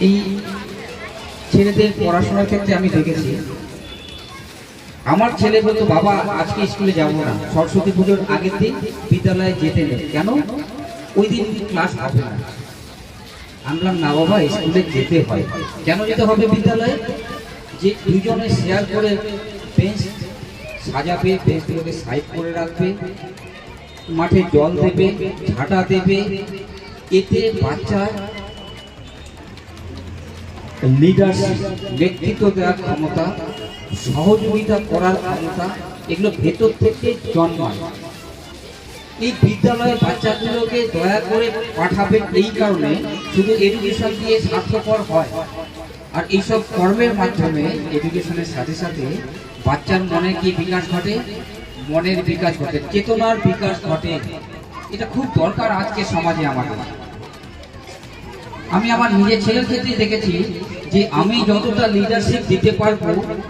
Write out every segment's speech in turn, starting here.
এই ছেলেদের পড়াশোনার ক্ষেত্রে আমি দেখেছি। আমার ছেলে বলতো, বাবা, আজকে স্কুলে যাব না। সরস্বতী পুজোর আগের দিন বিদ্যালয়ে যেতে নেই। কেন? ওই দিন ক্লাস হবে না। আমি বললাম, না বাবা, স্কুলে যেতে হয়। কেন যেতে হবে বিদ্যালয়ে? যে দুজনে শেয়ার করে বেঞ্চ সাজাবে বেঞ্চগুলোকে সাইড করে রাখবে, মাঠে জল দেবে, ঝাঁটা দেবে, এতে বাচ্চার লিডারশিপ নেতৃত্ব দেওয়ার ক্ষমতা, সহযোগিতা করার ক্ষমতা, এগুলো ভেতর থেকে জন্মায়। এই বিদ্যালয়ে বাচ্চাগুলোকে দয়া করে পাঠাবেন এই কারণে শুধু এডুকেশন দিয়ে স্বার্থপর হয়। আর এইসব কর্মের মাধ্যমে এডুকেশনের সাথে সাথে বাচ্চার মনে কি বিকাশ ঘটে? মনের বিকাশ ঘটে, চেতনার বিকাশ ঘটে। এটা খুব দরকার আজকে সমাজে আমাদের। আমি আমার নিজের ছেলের ক্ষেত্রে দেখেছি যে আমি যতটা লিডারশিপ দিতে পারব,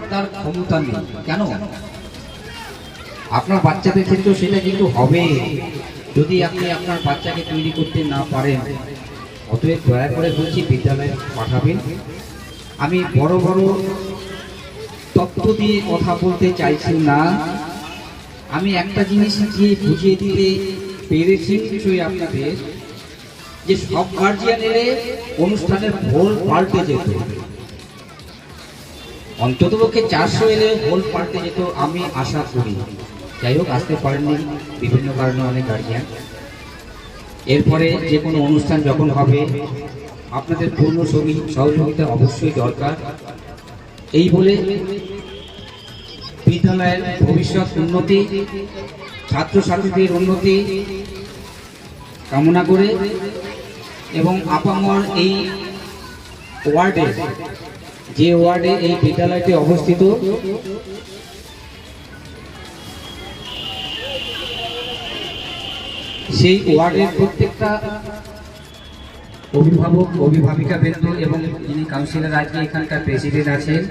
তার ক্ষমতা নেই। কেন? আপনার বাচ্চাদের ক্ষেত্রেও সেটা কিন্তু হবে। যদি আপনি আপনার বাচ্চাকে তৈরি করতে না পারেন, অতএব দয়া করে বলছি, বিদ্যালয়ে পাঠাবেন। আমি বড় বড় তত্ত্ব দিয়ে কথা বলতে চাইছি না। আমি একটা জিনিস দিয়ে বুঝিয়ে দিতে পেরেছি নিশ্চয়ই আপনাদের যে সব গার্জিয়ান এলে অনুষ্ঠানের ভোল পাল্টে যেত। অন্তত পক্ষে চারশো এলে ভোল পাল্টে যেত আমি আশা করি। যাই হোক, আসতে পারেননি বিভিন্ন কারণে অনেক গার্জিয়ান এরপরে যে কোনো অনুষ্ঠান যখন হবে, আপনাদের পূর্ণ সহযোগী- সহযোগিতা অবশ্যই দরকার। এই বলে বিদ্যালয়ের ভবিষ্যৎ উন্নতি, ছাত্রছাত্রীদের উন্নতি কামনা করে এবং আপামর এই ওয়ার্ডে, যে ওয়ার্ডে এই বিদ্যালয়টি অবস্থিত, সেই ওয়ার্ডের প্রত্যেকটা অভিভাবক, অভিভাবিকা বৃন্দ এবং যিনি কাউন্সিলর, আজকে এখানকার প্রেসিডেন্ট আছেন,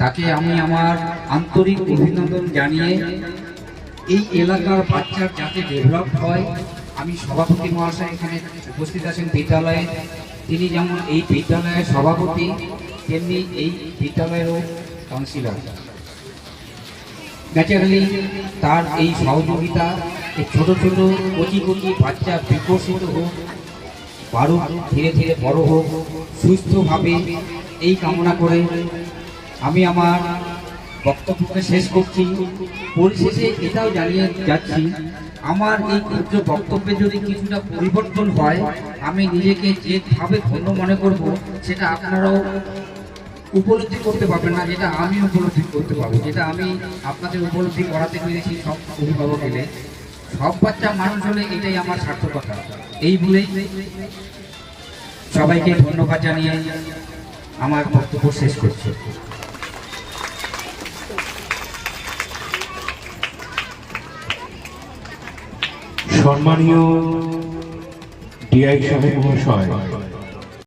তাকে আমি আমার আন্তরিক অভিনন্দন জানিয়ে এই এলাকার বাচ্চার যাতে ডেভেলপ হয় আমি সভাপতি মহাশয় এখানে উপস্থিত আছেন বিদ্যালয়ে। তিনি যেমন এই বিদ্যালয়ের সভাপতি, তেমনি এই বিদ্যালয়েরও কাউন্সিলর। ন্যাচারালি তার এই সহযোগিতা ছোট ছোট কচি কচি বাচ্চা বিকশিত হোক পারুক ধীরে ধীরে বড় হোক, সুস্থভাবে এই কামনা করে আমি আমার বক্তব্যকে শেষ করছি। পরিশেষে এটাও জানিয়ে যাচ্ছি, আমার এই ক্ষুদ্র বক্তব্যে যদি কিছুটা পরিবর্তন হয়, আমি নিজেকে যেভাবে ধন্য মনে করব, সেটা আপনারাও উপলব্ধি করতে পারবেন না, যেটা আমি উপলব্ধি করতে পারব, যেটা আমি আপনাদের উপলব্ধি করাতে পেরেছি সব অভিভাবক এলে সব বাচ্চা মানুষ হলে এটাই আমার সার্থকতা এই বলেই সবাইকে ধন্যবাদ জানিয়ে আমার বক্তব্য শেষ করছি। সম্মানীয় ডিআই সাহেব মহাশয়